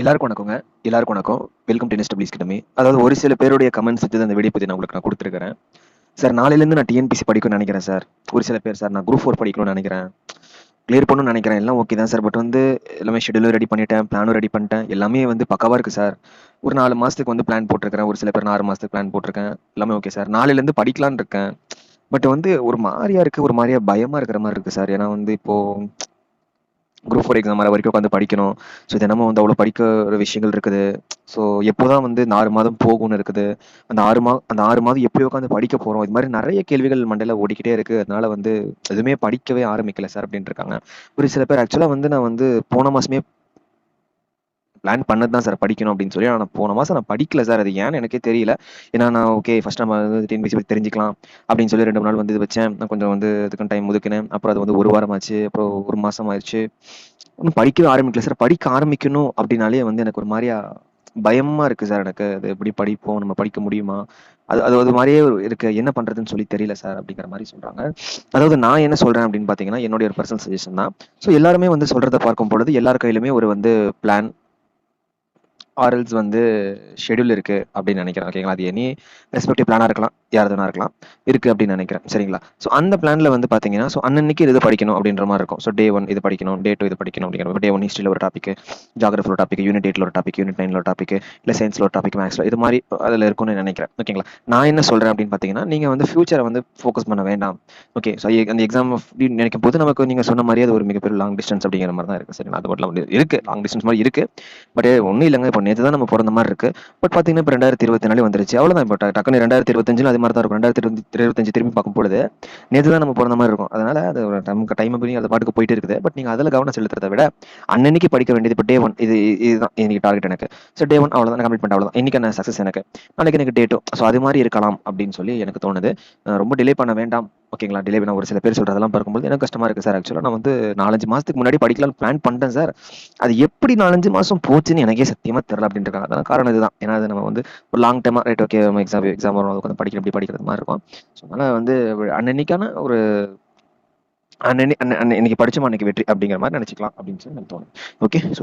எல்லாருக்கும் வணக்கங்க. எல்லாருக்கும் வணக்கம். வெல்கம் டு எஸ்டபிள்ஸ் கிட்டமே அதாவது ஒரு சில பேருடைய கமெண்ட்ஸ் வச்சு அந்த வீடியோ பற்றி நான் உங்களுக்கு நான் கொடுத்துருக்கிறேன். சார் நாளையிலேருந்து நான் டிஎன்பிசி படிக்கணும்னு நினைக்கிறேன் சார் ஒரு சில பேர் சார் நான் குரூப் ஃபோர் படிக்கணும்னு நினைக்கிறேன். கிளியர் பண்ணணும்னு நினைக்கிறேன். எல்லாம் ஓகே தான் சார் பட் வந்து எல்லாமே ஷெடியூலும் ரெடி பண்ணிட்டேன். பிளானும் ரெடி பண்ணிட்டேன். எல்லாமே வந்து பக்காவாக இருக்குது சார் ஒரு நாலு மாதத்துக்கு வந்து பிளான் போட்டிருக்கிறேன். ஒரு சில பேர் நாலு ஆறு மாதத்துக்கு பிளான் போட்டிருக்கேன். எல்லாமே ஓகே சார் நாளையிலேருந்து படிக்கலான்னு இருக்கேன். பட் வந்து ஒரு மாதிரியா இருக்குது ஒரு மாதிரியா பயமாக இருக்கிற மாதிரி இருக்குது சார் ஏன்னா வந்து இப்போது குரூப் ஃபோர் எக்ஸாம் வர வரைக்கும் உட்காந்து படிக்கணும். ஸோ தினமும் வந்து அவ்வளோ படிக்கிற விஷயங்கள் இருக்குது. ஸோ எப்போ தான் வந்து இந்த ஆறு மாதம் போகும்னு இருக்குது. அந்த ஆறு மா அந்த ஆறு மாதம் எப்படி உட்காந்து படிக்க போகிறோம் இது மாதிரி நிறைய கேள்விகள் மண்டையில் ஓடிக்கிட்டே இருக்குது அதனால வந்து எதுவுமே படிக்கவே ஆரம்பிக்கல சார் அப்படின்ட்டு இருக்காங்க. ஒரு சில பேர் ஆக்சுவலாக வந்து நான் வந்து போன மாதமே பிளான் பண்ணது தான் சார் படிக்கணும் அப்படின்னு சொல்லி ஆனால் போன மாதம் நான் படிக்கல சார் அது ஏன்னு எனக்கே தெரியல. ஏன்னா நான் ஓகே ஃபர்ஸ்ட் நம்ம வந்து டிஎன்பிசி பற்றி தெரிஞ்சுக்கலாம் அப்படின்னு சொல்லி ரெண்டு மூணு நாள் வந்து இது வச்சேன். நான் கொஞ்சம் வந்து இதுக்குன்னு டைம் ஒதுக்கினேன். அப்புறம் அது வந்து ஒரு வாரம் ஆச்சு. அப்புறம் ஒரு மாதம் ஆயிடுச்சு. ஒன்றும் படிக்கவே ஆரம்பிக்கல சார் படிக்க ஆரம்பிக்கணும் அப்படின்னாலே வந்து எனக்கு ஒரு மாதிரியா பயமா இருக்கு சார் எனக்கு அது எப்படி படிப்போம்? நம்ம படிக்க முடியுமா? அது அது ஒரு மாதிரியே இருக்கு. என்ன பண்றதுன்னு சொல்லி தெரியல சார் அப்படிங்கிற மாதிரி சொல்றாங்க. அதாவது நான் என்ன சொல்றேன் அப்படின்னு பாத்தீங்கன்னா என்னுடைய ஒரு பர்சனல் சஜஷன் தான். ஸோ எல்லாருமே வந்து சொல்றதை பார்க்கும் பொழுது எல்லார் கையிலுமே ஒரு வந்து பிளான் ஆர்எல்ஸ் வந்து ஷெடியூல் இருக்குது அப்படின்னு நினைக்கிறேன் ஓகேங்களா அது எனி ரெஸ்பெக்டிவ் பிளானாக இருக்கலாம். யார் வேணா இருக்கலாம். இருக்கு அப்படின்னு நினைக்கிறேன். சரிங்களா? ஸோ அந்த பிளான்ல வந்து பார்த்தீங்கன்னா ஸோ அன்னன்னைக்கு இது படிக்கணும் அப்படின்ற மாதிரி இருக்கும். ஸோ டே ஒன் இது படிக்கணும் டே டூ இது படிக்கணும் அப்படிங்கிற டே ஒன் ஹிஸ்ட்ரியில் ஒரு டாபிக் ஜாகிரஃபி ஒரு டாபிக் யூனிட் எயிட்ல ஒரு டாபிக் யூனிட் நைன்ல ஒரு டாபிக் இல்லை சயின்ஸ்ல ஒரு டாபிக் மேக்ஸ்ல இது மாதிரி அதில் இருக்கும்னு நினைக்கிறேன். ஓகேங்களா நான் என்ன சொல்றேன் அப்படின்னு பார்த்தீங்கன்னா நீங்க வந்து ஃபியூச்சரை வந்து ஃபோக்கஸ் பண்ண வேண்டாம். ஓகே ஸோ அந்த எக்ஸாம் நினைக்கும் போது நமக்கு நீங்க சொன்ன மாதிரியே அது ஒரு மிகப்பெரிய லாங் டிஸ்டன்ஸ் அப்படிங்கிற மாதிரி தான் இருக்கு. சரிங்களா? அது மட்டும் இருக்கு. லாங் டிஸ்டன்ஸ் மாதிரி இருக்கு. பட் ஒன்றும் இல்லைங்க. இப்போ நேற்று தான் நம்ம பிறந்த மாதிரி இருக்கு. பட் பார்த்தீங்கன்னா இப்போ ரெண்டாயிரத்தி இருபத்தி நாலு வந்துருச்சு. அவ்வளோதான் இப்போ டக்குனு ரெண்டாயிரத்தி இருபத்தஞ்சில் அது மாதிரி தான் இருக்கும். ரெண்டாயிரத்தி இருபத்தி இருபத்தஞ்சு திரும்பி பார்க்கும் பொழுது நேற்று தான் நம்ம பிறந்த மாதிரி இருக்கும். அதனால அது ஒரு நமக்கு டைம் அப்படி அது பாட்டுக்கு போயிட்டு இருக்குது. பட் நீங்கள் அதில் கவனம் செலுத்துறதை விட அன்னன்னைக்கு படிக்க வேண்டியது இப்போ டே ஒன் இது இதுதான் இன்னைக்கு டார்கெட் எனக்கு. ஸோ டே ஒன் அவ்வளோதான் கம்ப்ளீட் பண்ண அவ்வளோதான் இன்னைக்கு என்ன சக்ஸஸ் எனக்கு? நாளைக்கு எனக்கு டே டூ ஸோ அது மாதிரி இருக்கலாம் அப்படின்னு சொல்லி எனக்கு தோணுது. ரொம்ப டிலே பண்ண வேண்டாம். ஓகேங்களா? டிலே பண்ண ஒரு சில பேர் சொல்றதெல்லாம் பார்க்கும்போது எனக்கு கஷ்டமா இருக்கு சார். ஆக்சுவலாக நான் வந்து நாலஞ்சு மாசத்துக்கு முன்னாடி படிக்கலாம் பிளான் பண்ணிட்டேன் சார். அது எப்படி நாலஞ்சு மாதம் போச்சுன்னு எனக்கே சத்தியமா தெரியல அப்படின்றாங்க இருக்காங்க அதான் காரணம் இதுதான். ஏன்னா அது நம்ம வந்து ஒரு லாங் டைமா ரைட் ஓகே நம்ம எக்ஸாம் எக்ஸாம் வரும். கொஞ்சம் படிக்கிற அப்படி படிக்கிறது மாதிரி இருக்கும். ஸோ அதனால வந்து அன்னன்னைக்கான ஒரு அன்னன்னைக்கு படிச்சோம் அன்னைக்கு வெற்றி அப்படிங்கிற மாதிரி நினைச்சிக்கலாம் அப்படின்னு சொல்லி எனக்கு தோணும் ஓகே ஸோ